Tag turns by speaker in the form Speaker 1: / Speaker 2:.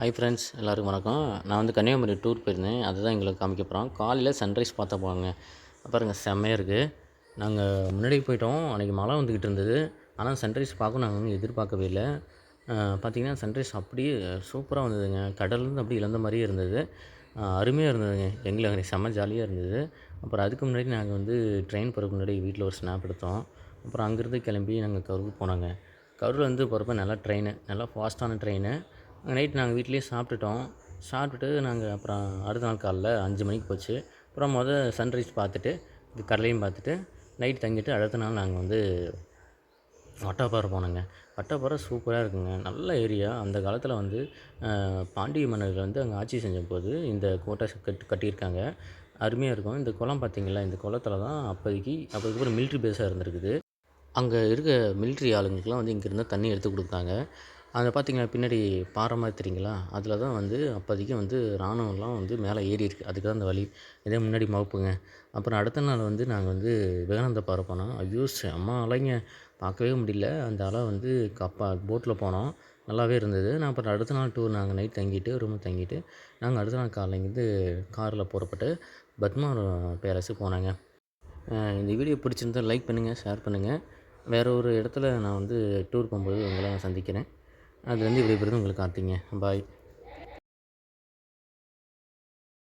Speaker 1: Hi friends எல்லாருக்கும் வணக்கம். நான் வந்து கன்னியாகுமரி டூர் போயிருந்தேன். அதுதான் எங்களுக்கு காமிக்க போகிறோம் காலையில் சன்ரைஸ் பார்த்தா போவாங்க பாருங்கள் செம்மையாக இருக்குது நாங்கள் முன்னாடி போயிட்டோம். அன்றைக்கி மழை வந்துக்கிட்டு இருந்தது. ஆனால் சன்ரைஸ் பார்க்க நாங்கள் வந்து எதிர்பார்க்கவே இல்லை. பார்த்திங்கன்னா சன்ரைஸ் அப்படியே சூப்பராக வந்ததுங்க. கடல்லேருந்து அப்படியே இழந்த மாதிரியே இருந்தது. அருமையாக இருந்ததுங்க. எங்களுக்கு செம்ம ஜாலியாக இருந்தது. அப்புறம் அதுக்கு முன்னாடி நாங்கள் வந்து ட்ரெயின் போகிறதுக்கு முன்னாடி வீட்டில் ஒரு ஸ்னாப் எடுத்தோம். அப்புறம் அங்கேருந்து கிளம்பி நாங்கள் கரூர் போனாங்க. கரூர் வந்து போகிறப்ப நல்லா ட்ரெயின் நல்லா ஃபாஸ்ட்டான ட்ரெயினு நைட் நாங்கள் வீட்லேயே சாப்பிட்டுட்டோம். சாப்பிட்டுட்டு நாங்கள் அப்புறம் அடுத்த நாள் காலைல அஞ்சு மணிக்கு போச்சு. அப்புறம் மொதல் சன்ரைஸ் பார்த்துட்டு இது கடலையும் பார்த்துட்டு நைட் தங்கிட்டு அடுத்த நாள் நாங்கள் வந்து வட்டாப்பாறை போனோங்க. வட்டாப்பாறை சூப்பராக இருக்குங்க. நல்ல ஏரியா அந்த காலத்தில் வந்து பாண்டிய மன்னர்கள் வந்து அங்கே ஆட்சி செஞ்ச போது இந்த கோட்டை கட் கட்டியிருக்காங்க. அருமையாக இருக்கும். இந்த குளம் பார்த்தீங்களா? இந்த குளத்துல தான் அப்போதைக்கு அப்போதுக்கப்புறம் மிலிட்ரி பேஸாக இருந்திருக்குது. அங்கே இருக்க மிலிட்ரி ஆளுங்களுக்கெலாம் வந்து இங்கேருந்து தண்ணி எடுத்து கொடுத்தாங்க. அதை பார்த்தீங்கன்னா பின்னாடி பாறை மாதிரி தெரியுங்களா? அதில் தான் வந்து அப்போதைக்கு வந்து இராணுவம்லாம் வந்து மேலே ஏறி இருக்குது அதுக்கு தான் அந்த வழி. இதே முன்னாடி மவுப்புங்க. அப்புறம் அடுத்த நாள் வந்து நாங்கள் வந்து விவேகானந்த பாறை போனோம். ஐயோ செம்ம அலைங்க. பார்க்கவே முடியல. அந்த அலை வந்து கப்பா போட்டில் போனோம். நல்லாவே இருந்தது. நான் அப்புறம் அடுத்த நாள் டூர் நாங்கள் நைட் தங்கிட்டு ரூமில் தங்கிட்டு நாங்கள் அடுத்த நாள் காலைல காரில் புறப்பட்டு பத்மா பேலஸுக்கு போனாங்க. இந்த வீடியோ பிடிச்சிருந்தா லைக் பண்ணுங்கள் ஷேர் பண்ணுங்கள் வேறு ஒரு இடத்துல நான் வந்து டூர் போகும்போது உங்களை நான் சந்திக்கிறேன். அதுலேருந்து விடைபெறுவது உங்களுக்கு கார்த்திங்க பாய்